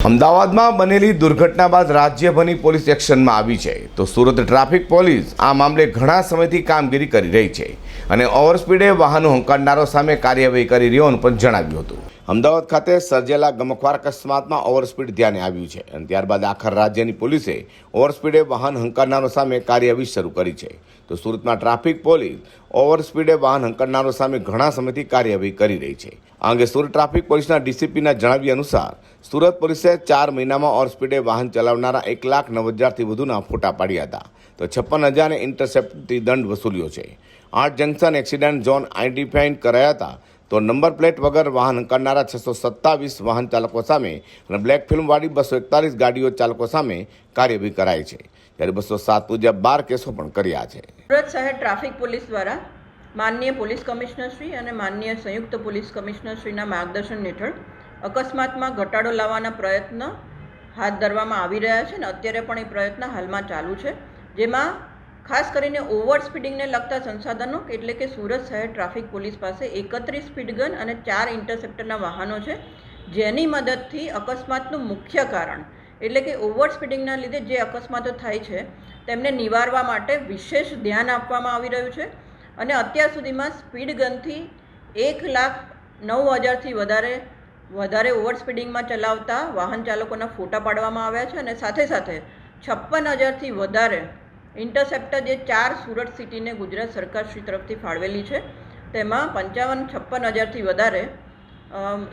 અમદાવાદમાં બનેલી દુર્ઘટના બાદ રાજ્યભરની પોલીસ એક્શનમાં આવી છે. તો સુરત ટ્રાફિક પોલીસ આ મામલે ઘણા સમયથી કામગીરી કરી રહી છે અને ઓવરસ્પીડે વાહનો હંકારનારો સામે કાર્યવાહી કરી રહ્યોનું પણ જણાવ્યું હતું. અમદાવાદ ખાતે સર્જેલા ગમખ્વાર અકસ્માતમાં ઓવરસ્પીડ ધ્યાને આવ્યું છે અને ત્યારબાદ આખર રાજ્યની પોલીસે ઓવરસ્પીડે વાહન હંકારનારો સામે કાર્યવાહી શરૂ કરી છે. તો સુરતમાં ટ્રાફિક પોલીસ ઓવરસ્પીડે વાહન હંકારનારો સામે ઘણા સમયથી કાર્યવાહી કરી રહી છે. આ અંગે સુરત ટ્રાફિક પોલીસના ડીસીપીના જણાવ્યા અનુસાર, સુરત પોલીસે ચાર મહિનામાં ઓવરસ્પીડે વાહન ચલાવનારા એક લાખ નવ હજારથી વધુના ફોટા પાડ્યા હતા. તો છપ્પન હજારને ઇન્ટરસેપ્ટથી દંડ વસૂલ્યો છે. આઠ જંકશન એક્સિડન્ટ ઝોન આઈડેન્ટિફાઈડ કરાયા હતા. તો નંબર પ્લેટ વગર વાહન હંકારનારા છસો સત્તાવીસ વાહન ચાલકો સામે અને બ્લેક ફિલ્મવાળી બસો એકતાલીસ ગાડીઓ ચાલકો સામે કાર્યવાહી કરાઈ છે. ત્યારે બસો સાત મુજબ બાર કેસો પણ કર્યા છે. સુરત શહેર ટ્રાફિક પોલીસ દ્વારા માનનીય પોલીસ કમિશનરશ્રી અને માનનીય સંયુક્ત પોલીસ કમિશનરશ્રીના માર્ગદર્શન હેઠળ અકસ્માતમાં ઘટાડો લાવવાના પ્રયત્ન હાથ ધરવામાં આવી રહ્યા છે અને અત્યારે પણ એ પ્રયત્ન હાલમાં ચાલુ છે. જેમાં ખાસ કરીને ઓવર સ્પીડિંગને લગતા સંસાધનો, એટલે કે સુરત શહેર ટ્રાફિક પોલીસ પાસે એકત્રીસ સ્પીડ ગન અને ચાર ઇન્ટરસેપ્ટરના વાહનો છે, જેની મદદથી અકસ્માતનું મુખ્ય કારણ, એટલે કે ઓવર સ્પીડિંગના લીધે જે અકસ્માતો થાય છે, તેમને નિવારવા માટે વિશેષ ધ્યાન આપવામાં આવી રહ્યું છે. અને અત્યાર સુધીમાં સ્પીડ ગનથી એક લાખ નવ હજારથી વધારે વધારે ઓવર સ્પીડિંગમાં ચલાવતા વાહન ચાલકોના ફોટા પાડવામાં આવ્યા છે અને સાથે સાથે છપ્પન હજારથી વધારે ઇન્ટરસેપ્ટર જે ચાર સુરત સિટીને ગુજરાત સરકાર શ્રી તરફથી ફાળવેલી છે, તેમાં પંચાવન છપ્પન હજારથી વધારે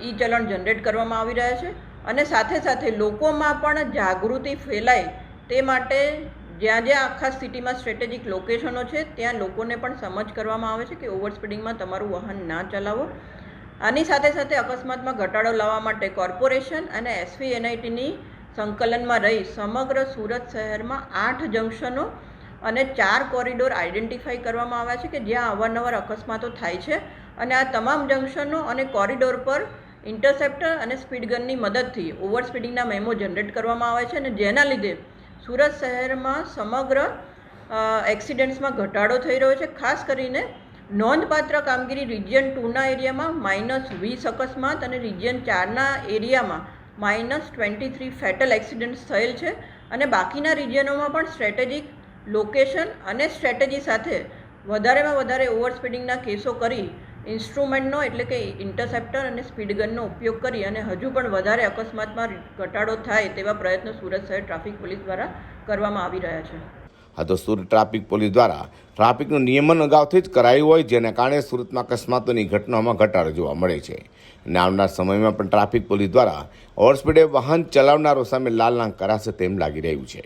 ઈ ચલણ જનરેટ કરવામાં આવી રહ્યા છે અને સાથે સાથે લોકોમાં પણ જાગૃતિ ફેલાય તે માટે જ્યાં જ્યાં આખા સિટીમાં સ્ટ્રેટેજિક લોકેશનો છે, ત્યાં લોકોને પણ સમજ કરવામાં આવે છે કે ઓવરસ્પીડિંગમાં તમારું વાહન ના ચલાવો. આની સાથે સાથે અકસ્માતમાં ઘટાડો લાવવા માટે કોર્પોરેશન અને એસવી એનઆઈટીની સંકલનમાં રહી સમગ્ર સુરત શહેરમાં આઠ જંકશનો અને ચાર કોરિડોર આઈડેન્ટિફાઈ કરવામાં આવ્યા છે કે જ્યાં અવારનવાર અકસ્માતો થાય છે અને આ તમામ જંકશનો અને કોરિડોર પર ઇન્ટરસેપ્ટર અને સ્પીડ ગનની મદદથી ઓવર સ્પીડિંગના મેમો જનરેટ કરવામાં આવે છે અને જેના લીધે સુરત શહેરમાં સમગ્ર એક્સિડન્ટ્સમાં ઘટાડો થઈ રહ્યો છે. ખાસ કરીને નોંધપાત્ર કામગીરી રિજિયન ટુના એરિયામાં માઇનસ વીસ અકસ્માત અને રિજિયન ચારના એરિયામાં minus twenty three fatal accidents થયેલ છે. અને બાકીના રિજિયનોમાં પણ સ્ટ્રેટેજિક લોકેશન અને સ્ટ્રેટેજી સાથે વધારેમાં વધારે ઓવર સ્પીડિંગના કેસો કરી ઇન્સ્ટ્રુમેન્ટનો એટલે કે ઇન્ટરસેપ્ટર અને સ્પીડગનનો ઉપયોગ કરી અને હજુ પણ વધારે અકસ્માતમાં ઘટાડો થાય તેવા પ્રયત્નો સુરત શહેર ટ્રાફિક પોલીસ દ્વારા કરવામાં આવી રહ્યા છે. આ તો સુરત ટ્રાફિક પોલીસ દ્વારા ટ્રાફિકનું નિયમન અગાઉથી જ કરાયું હોય, જેના કારણે સુરતમાં અકસ્માતોની ઘટનાઓમાં ઘટાડો જોવા મળે છે. અને આવનાર સમયમાં પણ ટ્રાફિક પોલીસ દ્વારા ઓવરસ્પીડે વાહન ચલાવનારો સામે લાલ નામ કરાશે તેમ લાગી રહ્યું છે.